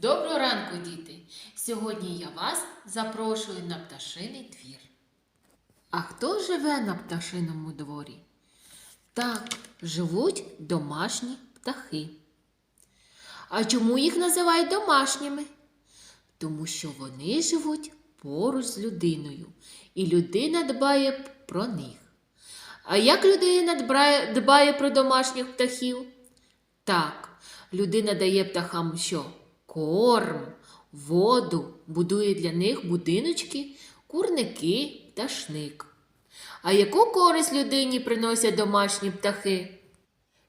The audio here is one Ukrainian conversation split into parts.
Доброго ранку, діти! Сьогодні я вас запрошую на пташиний двір. А хто живе на пташиному дворі? Так, живуть домашні птахи. А чому їх називають домашніми? Тому що вони живуть поруч з людиною, і людина дбає про них. А як людина дбає, дбає про домашніх птахів? Так, людина дає птахам що? Корм, воду, будує для них будиночки, курники, пташник. А яку користь людині приносять домашні птахи?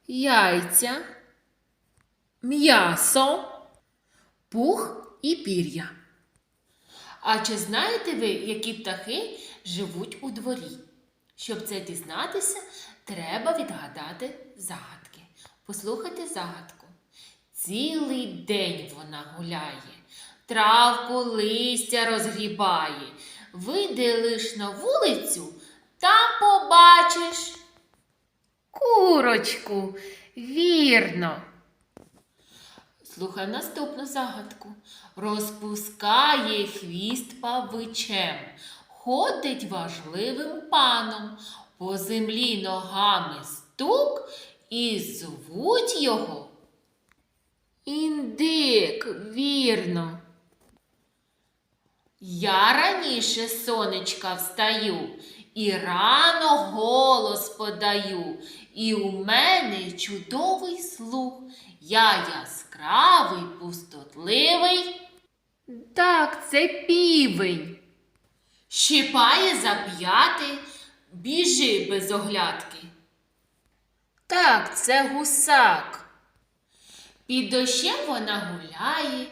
Яйця, м'ясо, пух і пір'я. А чи знаєте ви, які птахи живуть у дворі? Щоб це дізнатися, треба відгадати загадки. Послухайте загадку. Цілий день вона гуляє, травку листя розгрібає. Вийди лиш на вулицю та побачиш. Курочку, вірно. Слухай наступну загадку. Розпускає хвіст павичем, ходить важливим паном, по землі ногами стук і звуть його. Індик, вірно. Я раніше сонечка встаю і рано голос подаю, і у мене чудовий слух. Я яскравий, пустотливий. Так, це півень. Щипає за п'яти, біжи без оглядки. Так, це гусак. Під дощем вона гуляє,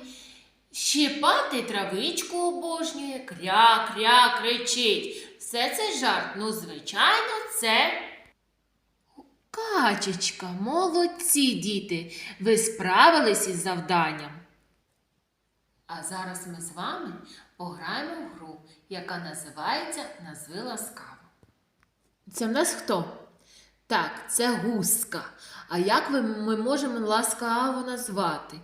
щипати травичку обожнює, кря-кря кричить. Все це жарт. Ну, звичайно, це. Качечка, молодці діти, ви справились із завданням. А зараз ми з вами пограємо в гру, яка називається Назви ласкаво. Це в нас хто? Так, це гуска. А як ви, ми можемо ласкаво назвати?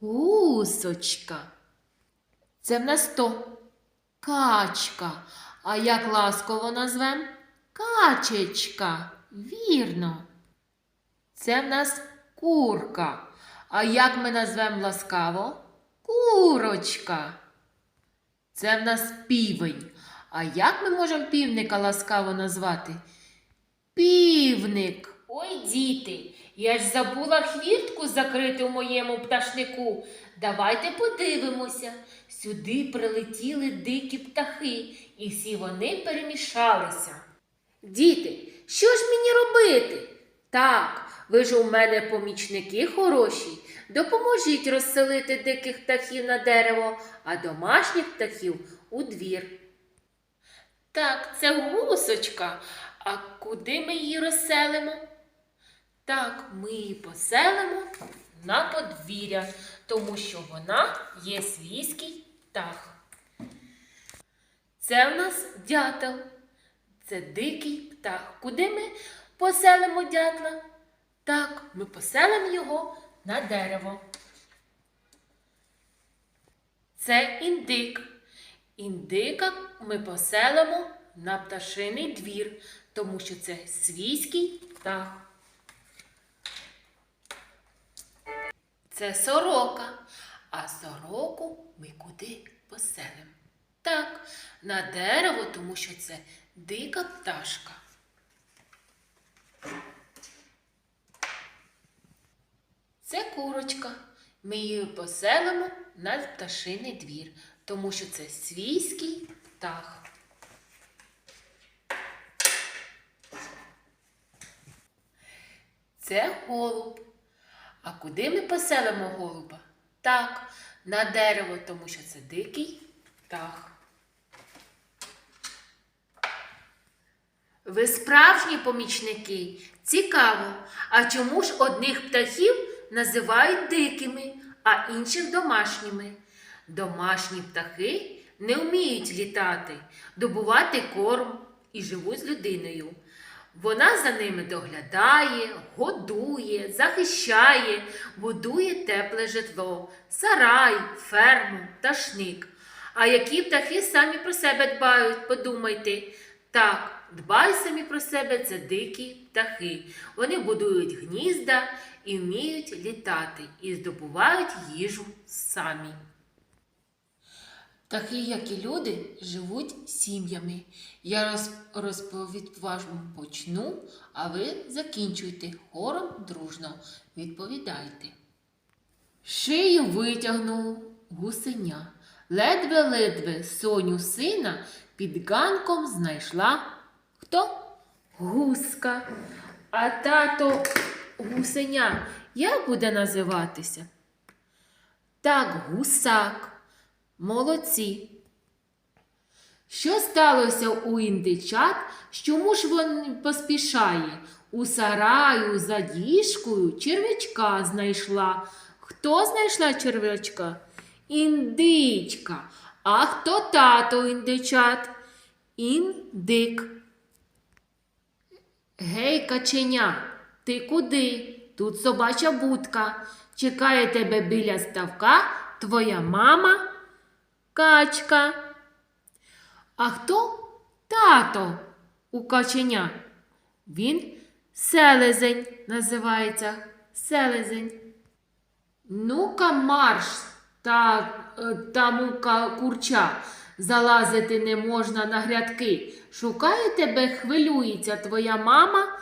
Гусочка. Це в нас хто? Качка. А як ласково назвем? Качечка. Вірно. Це в нас курка. А як ми назвемо ласкаво? Курочка. Це в нас півень. А як ми можемо півника ласкаво назвати? Півник. Ой, діти, я ж забула хвіртку закрити у моєму пташнику. Давайте подивимося. Сюди прилетіли дикі птахи, і всі вони перемішалися. Діти, що ж мені робити? Так, ви ж у мене помічники хороші. Допоможіть розселити диких птахів на дерево, а домашніх птахів у двір. Так, це гусочка. А куди ми її розселимо? Так, ми її поселимо на подвір'я, тому що вона є свійський птах. Це в нас дятел. Це дикий птах. Куди ми поселимо дятла? Так, ми поселимо його на дерево. Це індик. Індика ми поселимо на пташиний двір, тому що це свійський птах. Це сорока, а сороку ми куди поселимо? Так, на дерево, тому що це дика пташка. Це курочка. Ми її поселимо на пташиний двір, тому що це свійський птах. Це голуб. А куди ми поселимо голуба? Так, на дерево, тому що це дикий птах. Ви справжні помічники. Цікаво. А чому ж одних птахів називають дикими, а інших домашніми? Домашні птахи не вміють літати, добувати корм і живуть з людиною. Вона за ними доглядає, годує, захищає, будує тепле житло, сарай, ферму, пташник. А які птахи самі про себе дбають, подумайте. Так, дбай самі про себе це дикі птахи. Вони будують гнізда і вміють літати, і здобувають їжу самі. Птахи, як і люди, живуть сім'ями. Я роз, розповідь вам почну, а ви закінчуйте хором дружно. Відповідайте. Шию витягнув гусеня. Ледве-ледве соню сина під ганком знайшла хто? Гуска. А тато гусеня як буде називатися? Так, гусак. Молодці. Що сталося у індичат? Чому ж він поспішає? У сараю за діжкою червячка знайшла. Хто знайшла червячка? Індичка. А хто тато індичат? Індик. Гей, каченя, ти куди? Тут собача будка. Чекає тебе біля ставка твоя мама качка. А хто тато у каченя? Він селезень називається селезень. Ну-ка марш та, е, та мука курча. Залазити не можна на грядки. Шукає тебе, хвилюється твоя мама.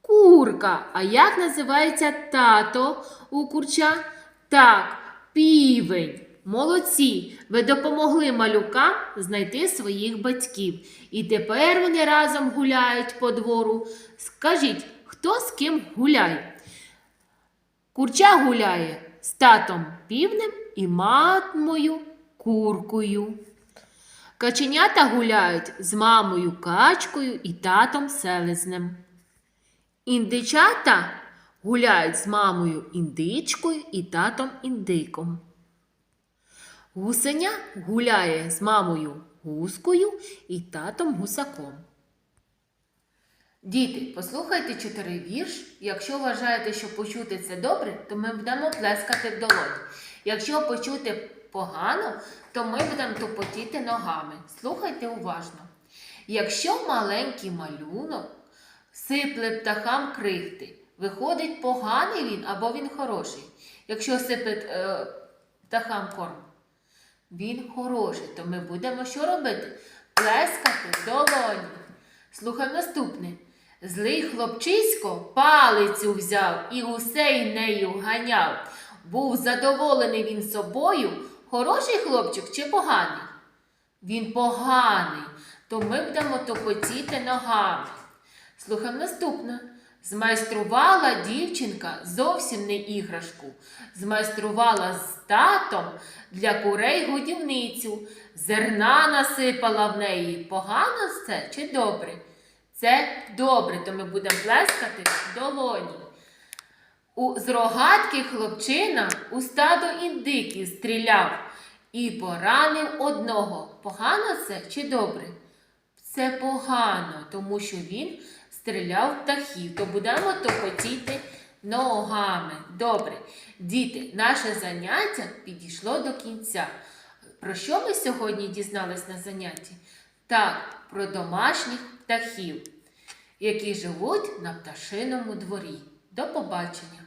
Курка. А як називається тато у курча? Так, півень. Молодці. Ви допомогли малюкам знайти своїх батьків. І тепер вони разом гуляють по двору. Скажіть, хто з ким гуляє? Курча гуляє з татом півнем і матмою куркою. Каченята гуляють з мамою качкою і татом селезнем. Індичата гуляють з мамою індичкою і татом індиком. Гусеня гуляє з мамою гускою і татом гусаком. Діти, послухайте чотири вірш. Якщо вважаєте, що почути це добре, то ми будемо плескати в долоні. Якщо почути погано, то ми будемо тупотіти ногами. Слухайте уважно. Якщо маленький малюнок сипле птахам крихти, виходить поганий він або він хороший. Якщо сипле е, птахам корм, він хороший, то ми будемо що робити? Плескати в долоні. Слухай наступне. Злий хлопчисько палицю взяв і гусей нею ганяв. Був задоволений він собою, хороший хлопчик чи поганий? Він поганий, то ми будемо топотіти ногами. Слухай наступне. Змайструвала дівчинка зовсім не іграшку. Змайструвала з татом для курей годівницю. Зерна насипала в неї. Погано це чи добре? Це добре, то ми будемо плескати в долоні. У, з рогатки хлопчина у стадо індиків стріляв і поранив одного. Погано це чи добре? Це погано, тому що він стріляв птахів, то будемо топотіти ногами. Добре. Діти, наше заняття підійшло до кінця. Про що ми сьогодні дізнались на занятті? Так, про домашніх птахів, які живуть на пташиному дворі. До побачення!